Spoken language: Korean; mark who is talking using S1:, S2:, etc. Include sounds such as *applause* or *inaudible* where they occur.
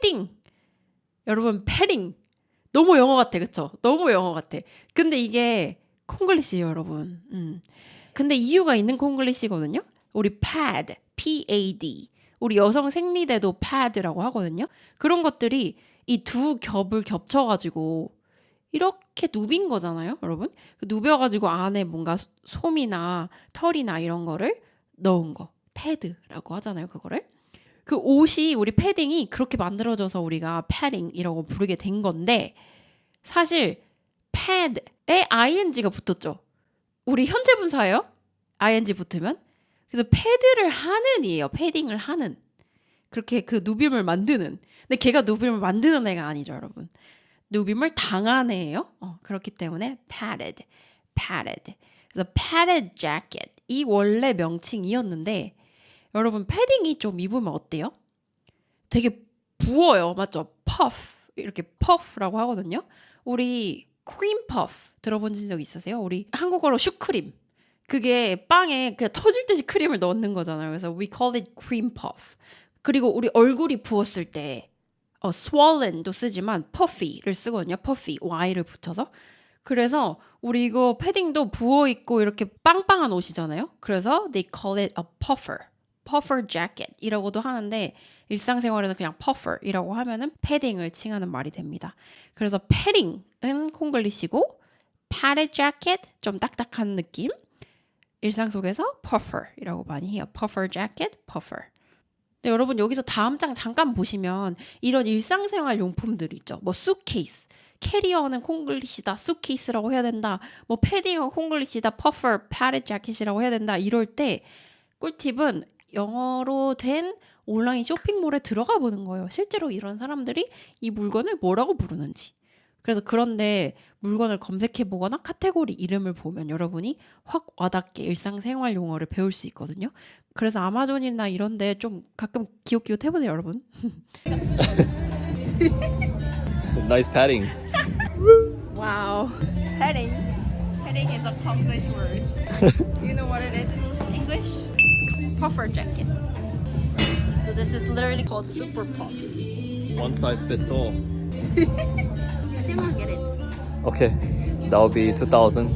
S1: 패딩. 여러분 패딩. 너무 영어 같아, 그쵸? 너무 영어 같아. 근데 이게 콩글리시예요, 여러분. 음. 근데 이유가 있는 콩글리시거든요. 우리 pad, P-A-D. 우리 여성 생리대도 pad라고 하거든요. 그런 것들이 이 두 겹을 겹쳐가지고 이렇게 누빈 거잖아요, 여러분. 누벼가지고 안에 뭔가 소- 솜이나 털이나 이런 거를 넣은 거. 패드라고 하잖아요, 그거를. 그 옷이 우리 패딩이 그렇게 만들어져서 우리가 패딩이라고 부르게 된 건데 사실 pad에 ing가 붙었죠. 우리 현재 분사예요. ing 붙으면 그래서 패드를 하는이에요. 패딩을 하는 그렇게 그 누빔을 만드는. 근데 걔가 누빔을 만드는 애가 아니죠, 여러분. 누빔을 당한 애예요. 어, 그렇기 때문에 padded, padded. 그래서 padded jacket 이 원래 명칭이었는데 여러분 패딩이 좀 입으면 어때요? 되게 부어요, 맞죠? puff 이렇게 puff라고 하거든요. 우리 cream puff 들어본 적 있으세요? 우리 한국어로 슈크림. 그게 빵에 그냥 터질 듯이 크림을 넣는 거잖아요. 그래서 we call it cream puff. 그리고 우리 얼굴이 부었을 때 어, swollen도 쓰지만 puffy를 쓰거든요. puffy y를 붙여서. 그래서 우리 이거 패딩도 부어 있고 이렇게 빵빵한 옷이잖아요. 그래서 they call it a puffer. Puffer jacket이라고도 하는데 일상생활에서 그냥 puffer이라고 하면은 패딩을 칭하는 말이 됩니다. 그래서 패딩은 콩글리시고 padded 좀 딱딱한 느낌. 일상 속에서 puffer이라고 많이 해요. puffer jacket, puffer. 근데 여러분 여기서 다음 장 잠깐 보시면 이런 일상생활 용품들 있죠. 뭐 suitcase, 캐리어는 콩글리시다, suitcase라고 해야 된다. 뭐 패딩은 콩글리시다, puffer, padded jacket이라고 해야 된다. 이럴 때 꿀팁은 영어로 된 온라인 쇼핑몰에 들어가 보는 거예요. 실제로 이런 사람들이 이 물건을 뭐라고 부르는지. 그래서 그런데 물건을 검색해 보거나 카테고리 이름을 보면 여러분이 확 와닿게 일상생활 용어를 배울 수 있거든요. 그래서 아마존이나 이런데 좀 가끔 기웃기웃 해보세요, 여러분. *laughs*
S2: Nice padding.
S1: Wow. Heading. Heading is a Konglish word. *laughs* you know what it is in English? Puffer jacket. So this is literally called super puff.
S2: One size fits all. *laughs*
S1: I think I'll get it.
S2: Okay, that will be 2000.